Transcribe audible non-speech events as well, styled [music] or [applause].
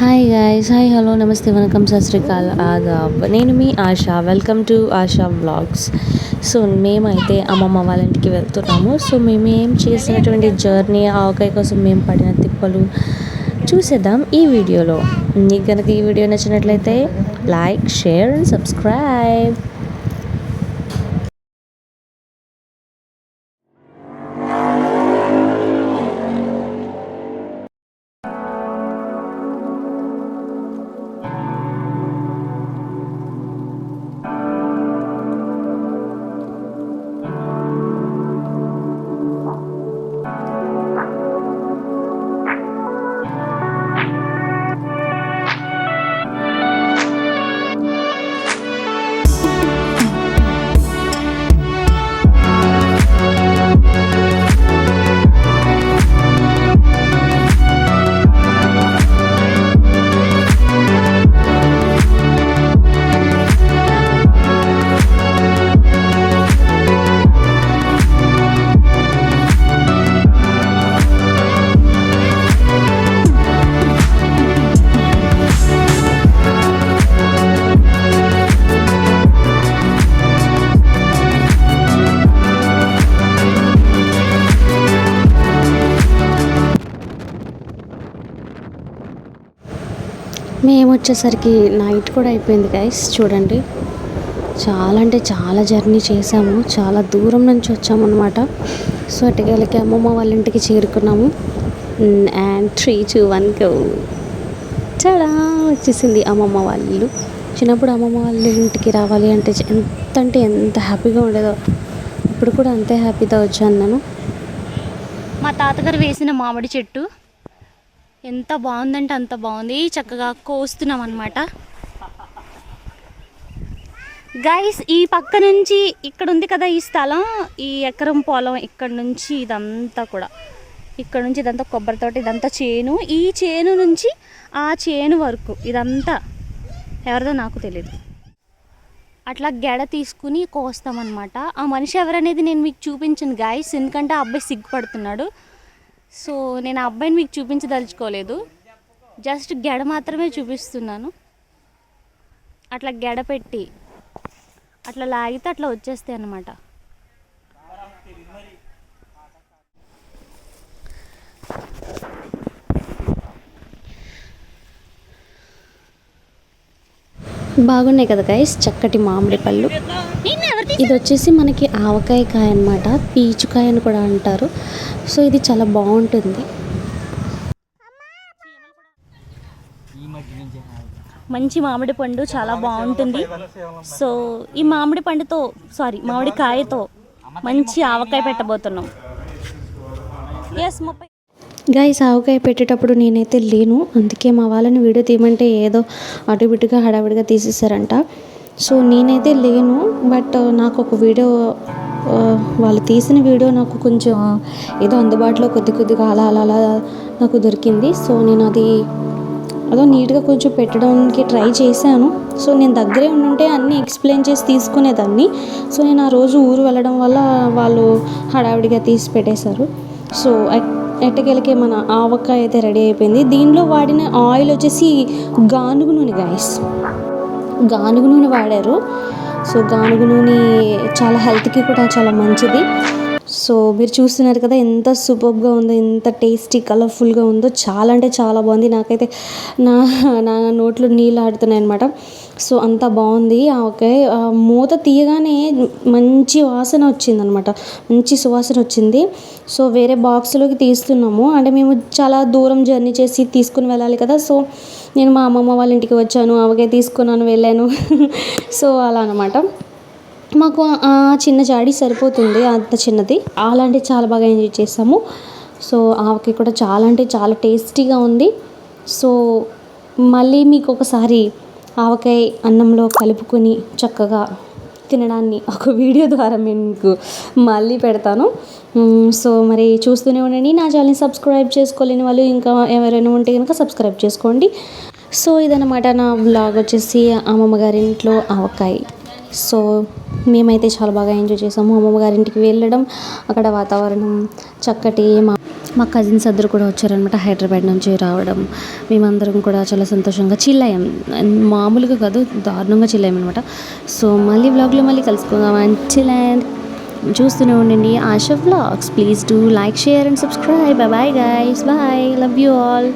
Hi guys hi hello నమస్తే వనకం సత్ శ్రీకాల్ ఆదాబ్ నేను మీ Asha welcome to Asha vlogs so మేమైతే అమ్మమ్మ వాళ్ళ ఇంటికి వెళ్తున్నాము. సో మేము ఏం చేసినటువంటి జర్నీ ఆవకాయ కోసం మేము పడిన తిప్పలు చూసేద్దాం ఈ వీడియోలో. మీకు కనుక ఈ వీడియో నచ్చినట్లయితే లైక్ షేర్ అండ్ సబ్స్క్రైబ్ మేము వచ్చేసరికి నైట్ కూడా అయిపోయింది గైస్ చూడండి. చాలా అంటే చాలా జర్నీ చేసాము చాలా దూరం నుంచి వచ్చాము అనమాట సో అటుకెళ్ళకి అమ్మమ్మ వాళ్ళ ఇంటికి చేరుకున్నాము. And three two one go చాలా వచ్చేసింది అమ్మమ్మ వాళ్ళు చిన్నప్పుడు అమ్మమ్మ వాళ్ళ ఇంటికి రావాలి అంటే ఎంత అంటే ఎంత హ్యాపీగా ఉండేదో. ఇప్పుడు కూడా అంతే హ్యాపీగా వచ్చాను నేను. మా తాతగారు వేసిన మామిడి చెట్టు. ఎంత బాగుందంటే అంత బాగుంది. చక్కగా కోస్తున్నాం అనమాట గైస్ ఈ పక్క నుంచి ఇక్కడ ఉంది కదా ఈ స్థలం. ఈ ఎకరం పొలం ఇక్కడ నుంచి ఇదంతా కూడా. ఇక్కడ నుంచి ఇదంతా కొబ్బరి తోట ఇదంతా చేను. ఈ చేను నుంచి ఆ చేను వరకు ఇదంతా ఎవరిదో నాకు తెలియదు అట్లా గెడ తీసుకుని కోస్తామన్నమాట. ఆ మనిషి ఎవరనేది నేను మీకు చూపించను గాయస్ ఎందుకంటే ఆ అబ్బాయి సిగ్గుపడుతున్నాడు. సో నేను ఆ అబ్బాయిని మీకు చూపించదలుచుకోలేదు. జస్ట్ గెడ మాత్రమే చూపిస్తున్నాను. అట్లా గెడ పెట్టి అట్లా లాగితే అట్లా వచ్చేస్తాయి అన్నమాట. బాగున్నాయి కదా గైస్ చక్కటి మామిడి పళ్ళు. ఇది వచ్చేసి మనకి ఆవకాయ కాయ అనమాట పీచుకాయ అని కూడా అంటారు. సో ఇది చాలా బాగుంటుంది. మంచి మామిడి పండు చాలా బాగుంటుంది. సో ఈ మామిడి పండుతో సారీ మామిడి కాయతో మంచి ఆవకాయ పెట్టబోతున్నాం. ఎస్ ముప్పై గైస్ ఆవకాయ పెట్టేటప్పుడు నేనైతే లేను. అందుకే మా వాళ్ళని వీడియో తీయమంటే ఏదో అటు ఇటుగా హడావిడిగా తీసేసారంట సో నేనైతే లేను బట్ నాకు ఒక వీడియో వాళ్ళు తీసిన వీడియో నాకు కొంచెం ఏదో అందుబాటులో కొద్ది కొద్దిగా అలా అలా అలా నాకు దొరికింది. సో నేను అది అదో నీట్గా కొంచెం పెట్టడానికి ట్రై చేశాను. సో నేను దగ్గరే ఉండుంటే అన్నీ ఎక్స్ప్లెయిన్ చేసి తీసుకునేదాన్ని. సో నేను ఆ రోజు ఊరు వెళ్ళడం వల్ల వాళ్ళు హడావిడిగా తీసి పెట్టేశారు. సో ఎట్- మన ఆవకాయ అయితే రెడీ అయిపోయింది. దీనిలో వాడిన ఆయిల్ వచ్చేసి గానుగు నూనె గాయస్. గానుగు నూనె వాడారు. సో గానుగు నూనె చాలా హెల్త్కి కూడా చాలా మంచిది. సో మీరు చూస్తున్నారు కదా ఎంత సూపర్గా ఉందో ఎంత టేస్టీ కలర్ఫుల్గా ఉందో చాలా అంటే చాలా బాగుంది. నాకైతే నా నా నోట్లో నీళ్ళు ఆడుతున్నాయి అనమాట సో అంత బాగుంది. ఓకే. మూత తీయగానే మంచి వాసన వచ్చింది అనమాట మంచి సువాసన వచ్చింది. సో వేరే బాక్స్లోకి తీస్తున్నాము. అంటే మేము చాలా దూరం జర్నీ చేసి తీసుకుని వెళ్ళాలి కదా. సో నేను మా అమ్మమ్మ వాళ్ళ ఇంటికి వచ్చాను. ఆవకాయ తీసుకున్నాను వెళ్ళాను. [laughs] సో అలా అనమాట. మాకు ఆ చిన్న జాడి సరిపోతుంది. అంత చిన్నది. అలాంటి చాలా బాగా ఎంజాయ్ చేసాము. సో ఆవకి కూడా చాలా అంటే చాలా టేస్టీగా ఉంది. సో మళ్ళీ మీకు ఒకసారి ఆవకాయ అన్నంలో కలుపుకొని చక్కగా తినడాన్ని ఒక వీడియో ద్వారా నేను మీకు మళ్ళీ పెడతాను. సో మరి చూస్తూనే ఉండండి. నా ఛానల్ని సబ్స్క్రైబ్ చేసుకోలేని వాళ్ళు ఇంకా ఎవరైనా ఉంటే కనుక సబ్స్క్రైబ్ చేసుకోండి. సో ఇదన్నమాట నా బ్లాగ్ వచ్చేసి అమ్మమ్మ గారింట్లో ఆవకాయ. సో మేమైతే చాలా బాగా ఎంజాయ్ చేసాము. అమ్మమ్మ గారింటికి వెళ్ళడం అక్కడ వాతావరణం చక్కటి మా మా కజిన్స్ అందరూ కూడా వచ్చారనమాట హైదరాబాద్ నుంచి రావడం. మేమందరం కూడా చాలా సంతోషంగా చిల్ అయ్యాం అండ్ మామూలుగా కాదు దారుణంగా చిల్ అనమాట సో మళ్ళీ వ్లాగ్లో మళ్ళీ కలుసుకుందాం. అండ్ చిల్ అండ్ చూస్తూనే ఉండండి. Asha vlogs please do like share and subscribe bye guys bye love you all